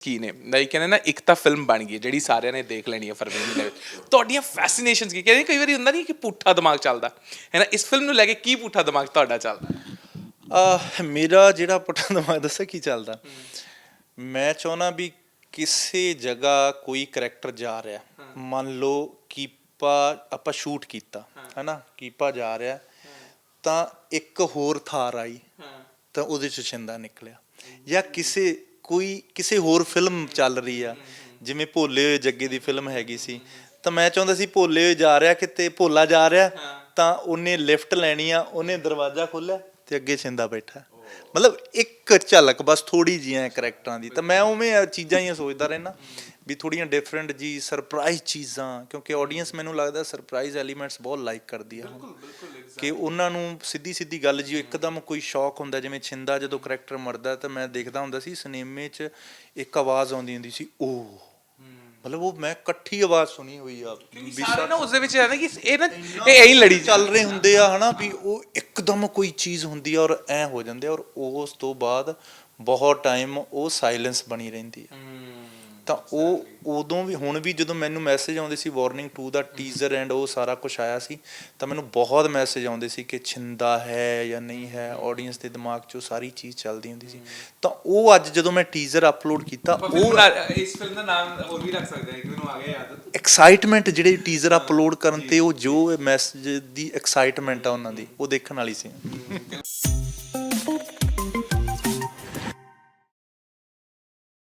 ਕੀ ਨੇ? ਨਹੀਂ ਕਹਿੰਦੇ ਨਾ ਇੱਕ ਤਾਂ ਫਿਲਮ ਬਣ ਗਈ ਜਿਹੜੀ ਸਾਰਿਆਂ ਨੇ ਦੇਖ ਲੈਣੀ ਹੈ ਫਰਵਰੀ ਮਹੀਨੇ ਵਿੱਚ। ਤੁਹਾਡੀਆਂ ਫੈਸੀਨੇਸ਼ਨਸ ਕੀ? ਕਹਿੰਦੇ ਕਈ ਵਾਰੀ ਹੁੰਦਾ ਨਹੀਂ ਕਿ ਪੁੱਠਾ ਦਿਮਾਗ ਚੱਲਦਾ। ਹੈ ਨਾ ਇਸ ਫਿਲਮ ਨੂੰ ਲੈ ਕੇ ਕੀ ਪੁੱਠਾ ਦਿਮਾਗ ਤੁਹਾਡਾ ਚੱਲਦਾ? ਆ ਮੇਰਾ ਜਿਹੜਾ ਪੁੱਠਾ ਦਿਮਾਗ ਦੱਸਿਆ ਕੀ ਚੱਲਦਾ? ਮੈਂ ਚਾਹਣਾ ਵੀ ਕਿਸੇ ਜਗ੍ਹਾ ਕੋਈ ਕਰੈਕਟਰ ਜਾ ਰਿਹਾ। ਮੰਨ ਲਓ ਕੀਪਾ ਆਪਾਂ ਸ਼ੂਟ ਕੀਤਾ ਹੈਨਾ? ਕੀਪਾ ਜਾ ਰਿਹਾ। ਤਾਂ ਇੱਕ ਹੋਰ ਥਾਰ ਆਈ। ਤਾਂ ਉਹਦੇ ਚ ਛਿੰਦਾ ਨਿਕਲਿਆ। ਜਾਂ ਕਿਸੇ ਕੋਈ ਕਿਸੇ ਹੋਰ ਫਿਲਮ ਚੱਲ ਰਹੀ ਆ। ਜਿਵੇਂ ਭੋਲੇ ਹੋਏ ਜੱਗੇ ਦੀ ਫਿਲਮ ਹੈਗੀ ਸੀ। ਤਾਂ ਮੈਂ ਚਾਹੁੰਦਾ ਸੀ ਭੋਲੇ ਹੋਏ ਜਾ ਰਿਹਾ, ਕਿਤੇ ਭੋਲਾ ਜਾ ਰਿਹਾ, ਤਾਂ ਉਹਨੇ ਲਿਫਟ ਲੈਣੀ ਆ, ਉਹਨੇ ਦਰਵਾਜ਼ਾ ਖੋਲ੍ਹਿਆ ਤੇ ਅੱਗੇ ਛਿੰਦਾ ਬੈਠਾ। ਮਤਲਬ ਇੱਕ ਝਲਕ ਬਸ ਥੋੜੀ ਜੀਆਂ ਕਰੈਕਟਰਾਂ ਦੀ। ਤਾਂ ਮੈਂ ਉਵੇਂ ਚੀਜ਼ਾਂ ਹੀ ਸੋਚਦਾ ਰਹਿਣਾ ਵੀ ਥੋੜੀਆਂ ਡਿਫਰੈਂਟ ਜੀ ਸਰਪ੍ਰਾਈਜ਼ ਚੀਜ਼ਾਂ, ਕਿਉਂਕਿ ਆਡੀਅנס ਮੈਨੂੰ ਲੱਗਦਾ ਸਰਪ੍ਰਾਈਜ਼ ਐਲੀਮੈਂਟਸ ਬਹੁਤ ਲਾਈਕ ਕਰਦੀ ਆ। ਹੁਣ ਕਿ ਉਹਨਾਂ ਨੂੰ ਸਿੱਧੀ ਸਿੱਧੀ ਗੱਲ ਜੀ ਇੱਕਦਮ ਕੋਈ ਸ਼ੌਕ ਹੁੰਦਾ ਜਿਵੇਂ ਛਿੰਦਾ ਜਦੋਂ ਕਰੈਕਟਰ ਮਰਦਾ ਤਾਂ ਮੈਂ ਦੇਖਦਾ ਹੁੰਦਾ ਸੀ ਸਿਨੇਮੇ 'ਚ ਇੱਕ ਆਵਾਜ਼ ਆਉਂਦੀ ਹੁੰਦੀ ਸੀ ਉਹ ਮਤਲਬ ਉਹ ਮੈਂ ਇਕੱਠੀ ਆਵਾਜ਼ ਸੁਣੀ ਹੋਈ ਆ। ਵੀ ਸਾਰੇ ਨਾ ਉਸ ਦੇ ਵਿੱਚ ਨਾ ਕਿ ਇਹ ਨਾ ਇਹ ਐਂ ਲੜੀ ਚੱਲ ਰਹੇ ਹੁੰਦੇ ਆ ਹਨਾ ਵੀ ਉਹ ਇੱਕਦਮ ਕੋਈ ਚੀਜ਼ ਹੁੰਦੀ ਆ ਔਰ ਐ ਹੋ ਜਾਂਦੇ ਔਰ ਉਸ ਤੋਂ ਬਾਅਦ ਬਹੁਤ ਟਾਈਮ ਉਹ ਸਾਇਲੈਂਸ ਬਣੀ ਰਹਿੰਦੀ ਆ। ਤਾਂ ਉਹ ਉਦੋਂ ਵੀ ਹੁਣ ਵੀ ਜਦੋਂ ਮੈਨੂੰ ਮੈਸੇਜ ਆਉਂਦੇ ਸੀ ਵਾਰਨਿੰਗ 2 ਦਾ ਟੀਜ਼ਰ ਐਂਡ ਉਹ ਸਾਰਾ ਕੁਝ ਆਇਆ ਸੀ ਤਾਂ ਮੈਨੂੰ ਬਹੁਤ ਮੈਸੇਜ ਆਉਂਦੇ ਸੀ ਕਿ ਛਿੰਦਾ ਹੈ ਜਾਂ ਨਹੀਂ ਹੈ ਆਡੀਅנס ਦੇ ਦਿਮਾਗ 'ਚ ਉਹ ਸਾਰੀ ਚੀਜ਼ ਚੱਲਦੀ ਹੁੰਦੀ ਸੀ। ਤਾਂ ਉਹ ਅੱਜ ਜਦੋਂ ਮੈਂ ਟੀਜ਼ਰ ਅਪਲੋਡ ਕੀਤਾ ਉਹ ਇਸ ਫਿਲਮ ਦਾ ਨਾਮ ਹੋਰ ਵੀ ਰੱਖ ਸਕਦੇ ਹਾਂ ਕਿ ਮੈਨੂੰ ਆ ਗਿਆ ਯਾਦ। ਐਕਸਾਈਟਮੈਂਟ ਜਿਹੜੇ ਟੀਜ਼ਰ ਅਪਲੋਡ ਕਰਨ ਤੇ ਉਹ ਜੋ ਮੈਸੇਜ ਦੀ ਐਕਸਾਈਟਮੈਂਟ ਆ ਉਹਨਾਂ ਦੀ ਉਹ ਦੇਖਣ ਵਾਲੀ ਸੀ।